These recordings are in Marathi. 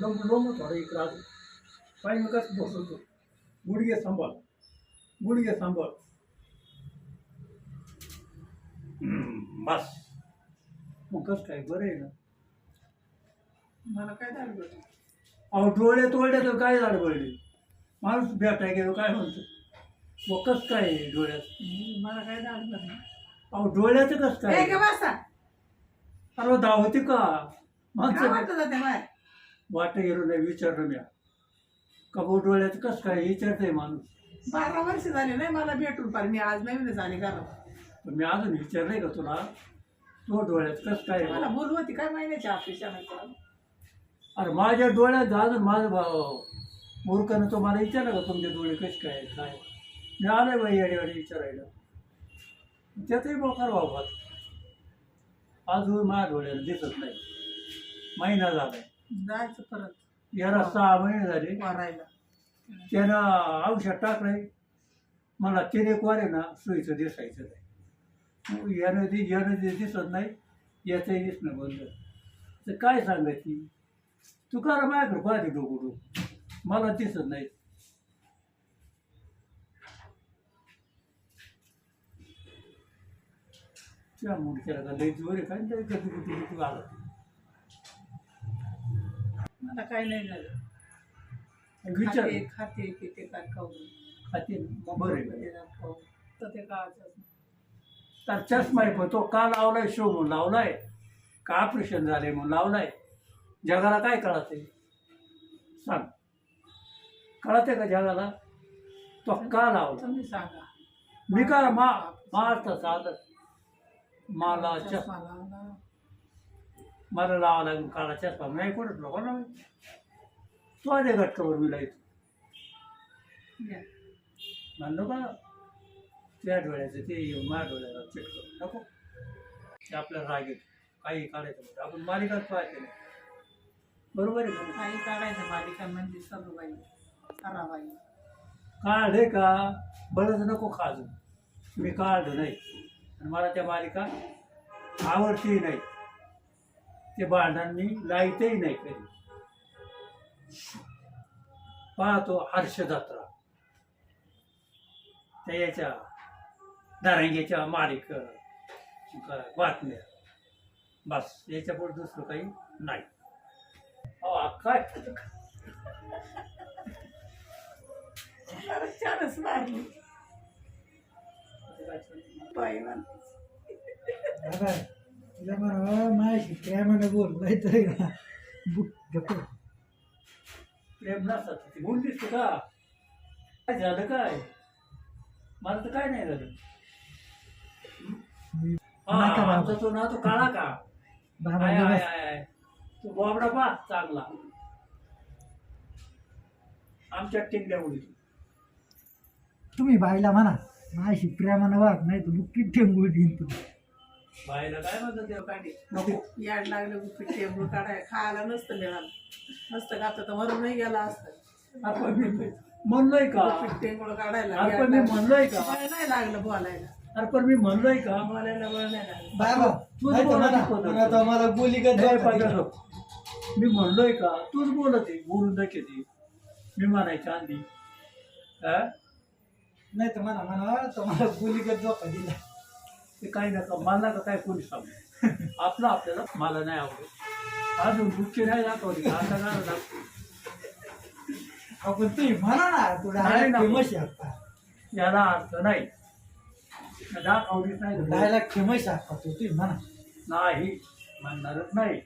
लोंब लोंब थोडं इकडं अजून पाय मग कसं बसवतो. गुडघे सांभाळ. गुडघे सांभाळ. बस. मग कसं काय? बरं आहे ना? मला काय झालं बरं? अहो डोळे तोडले तर काय झालं पडले माणूस भेटाय गेलो काय म्हणतो? मग कसं काय डोळ्यात? मला काय झालं बरं? अहो डोळ्याचं कसं ए, काय गे बसा. अरे धावते का? काय माणसं म्हणत होते बाय वाट गेलो नाही विचारलं म्या का भाऊ डोळ्याचं कसं काय विचारतंय माणूस? बारा वर्ष झाले नाही मला भेटून पाहिजे मी आज नवीन झाले घरात. पण मी अजून विचारलंय का तुला? तो डोळ्यात कसं काय? मला बोलू होती काय महिन्याच्या ऑफिसच्या अरे माझ्या डोळ्यात अजून माझं भाऊ मूर्खानं तो मला विचारलं का तुमचे डोळे कसे काय आहेत, काय? मी आलोय बाई येडेवाडी विचारायला. त्यातही बोकार भाऊ अजून माझ्या डोळ्याला दिसत नाही. महिना झालाय. जायचं परत. याला सहा महिने झाले. मारायला. त्यानं औषध टाकलंय. मला तीन वार ना सुईचं दिसायचं नाही. मग यानं दि यानं जे दिसत नाही. याचंही दिसणं बंद. तर काय सांगायची? तू करा माझ्याकडे पाहते डोकुडू मला दिसत नाही. त्या मुडक्याला का लई जोर आहे. काय कुठे कुठे आला. मला काय नाही झालं. विचार. खाते खाते पिते काय खाऊ. खाते बरं. खाऊ. तर ते काळाचं तर चष्मा आहे तो का लावलाय शो म्हणून? लावलाय. का ऑपरेशन झालंय म्हणून? लावलाय. जगाला काय कळते? सांग. कळते का जगाला? तो का लावला? तुम्ही सांगा. मी का मा मारता. चालत मला चष्मा. लावला. मला लावा लागून काळा चष्मा नाही कोणच नको ना. तो आधी घटकावर मी या. म्हणलो का त्या डोळ्याचं ते येऊन माझ्या डोळ्याला चिटकव नको. ते आपल्याला राग येतो. काही काढायचं म्हणजे आपण मालिकाच पाहायचे नाही. बरोबर आहे का? काही काढायचं मालिका म्हणजे सगळं कराबाई काढे का? बळच नको खाजू मी काढलं नाही. आणि मला त्या मालिका आवडतीही नाही. ते भांडणांनी लाईतही नाही कधी पाहतो हर्ष जत्रा त्या याच्या नारंगीच्या मालिक बातम्या. बस याच्यापुढे दुसरं काही नाही. अहो, काय? छानच मारली. दादा तुला म्हणा माझ्याशी प्रेमाने बोल नाहीतरी ना बुक गप्प प्रेम नसतात ती बोललीस तू का? काय झालं काय? मला तर काय नाही झालं. मी हा, नका बाबा. आमचा तो ना तो काळा का? बाबा आय, आय, दिवस. आय, आय. तो बोबडा पा चांगला. आमच्या टिंगल्या मुली तुम्ही बाईला म्हणा माझ्याशी प्रेमाने वाग नाही तर बुक ठेंगूळ देईन तुम्ही बायला काय म्हणतात देव काढी नको. याड लागलं गुपिट टेबल काढाय खायला नसतं मिळालं. नसतं घातलं तर गेला असतं. आपण मी म्हणलोय का? टेबल काढायला अरे पण मी. म्हणलोय का? नाही लागलं बोलायला. अरे पण मी म्हणलोय का? बोलायला नाही लागलं. बाबा तूच नाही तर बोला म्हणा. म्हणा तर का मी म्हणलोय का? तूच बोलत आहे बोलून दाखव ती. मी म्हणायची आंधी. हा? नाही तर म्हणा म्हणा तर मला गोली का धोका दिला ते काही नका मला का काय कोणी सांगू. आपलं आपल्याला मला नाही आवडत. अजून दुःखी नाही दाखवली आता दाखव. आपण तुम्ही म्हणा ना तुला नाही ना. फेमस आहे आता. याला अर्थ नाही. दाखवलीच नाही तर डायलॉग फेमस आहे आता तो तुम्ही म्हणा. नाही म्हणणारच नाही.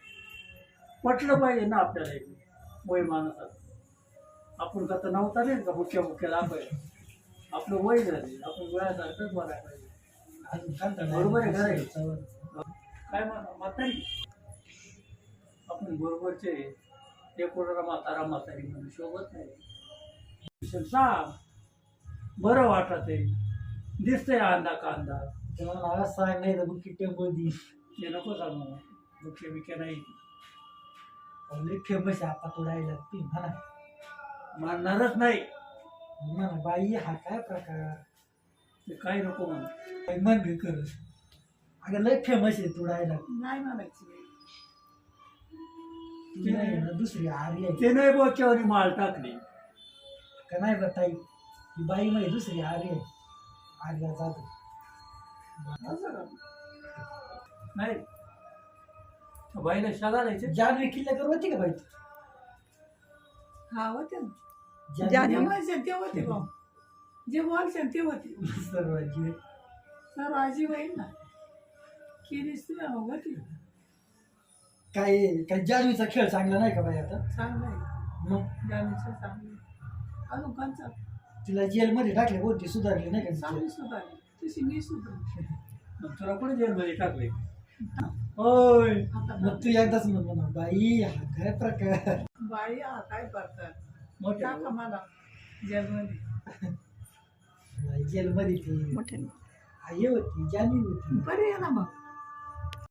पटलं पाहिजे ना आपल्याला एक. वय माणसात आपण का तर नव्हता नाही का मुख्य मुख्य दाखवायला. आपलं वय झाले आपण वयासारखंच बघायला पाहिजे. बरोबर आहे, खरं आहे. dialogue काय म्हणा म्हातारी आपण बरोबरचे ते कोणाला म्हातारा म्हातारी म्हणून शोभत नाही सांग बरं वाटत आहे दिसतंय अंदा कांदा ते मला आवाज सांग नाही तर बुक टेम्पल देईन ते नको सांगू मुख्य बिख्य नाही लय फेमस आहे आता तो डायलॉग तुम्ही म्हणा मानणारच नाही म्हणा बाई हा काय प्रकार ते काही नको काही मन बी कर अगं लय फेमस आहे तो डायलॉग नाही म्हणायची ती नाही ना दुसरी आर्य आहे. ते नाही बोक्यावर माल टाकली. का नाही बताई ही बाई माही दुसरी आर्य आहे. आर्या जातो असं का? नाही बाईला शगाडायचे जान्हवी किल्ल्याकर होती का बाई? हा होते ना. जे जान्हवी म्हणशाल ते होते भाऊ जे बोलशाल ते होते. सर्व जीव. सर्व आजी होईल ना. केलीस तू ना होती. काय काय जान्हवीचा खेळ चांगला नाही का बाई आता? चांगलं आहे. मग? गाणीचं चांगलं आहे. अजून तिला जेलमध्ये टाकले कोणती सुधारली नाही का चांगली? सुधारली. तशी मी सुधारली. मग तुला कुठे जेलमध्ये टाकले? होय. आता मग तू एकदाच म्हण म्हणा बाई हा काय प्रकार? बाई हा काय करतात मोठे टाका मला जेलमध्ये. जेलमध्ये ती मोठे आई होती जान्हवी होती. बरे आहे ना मग.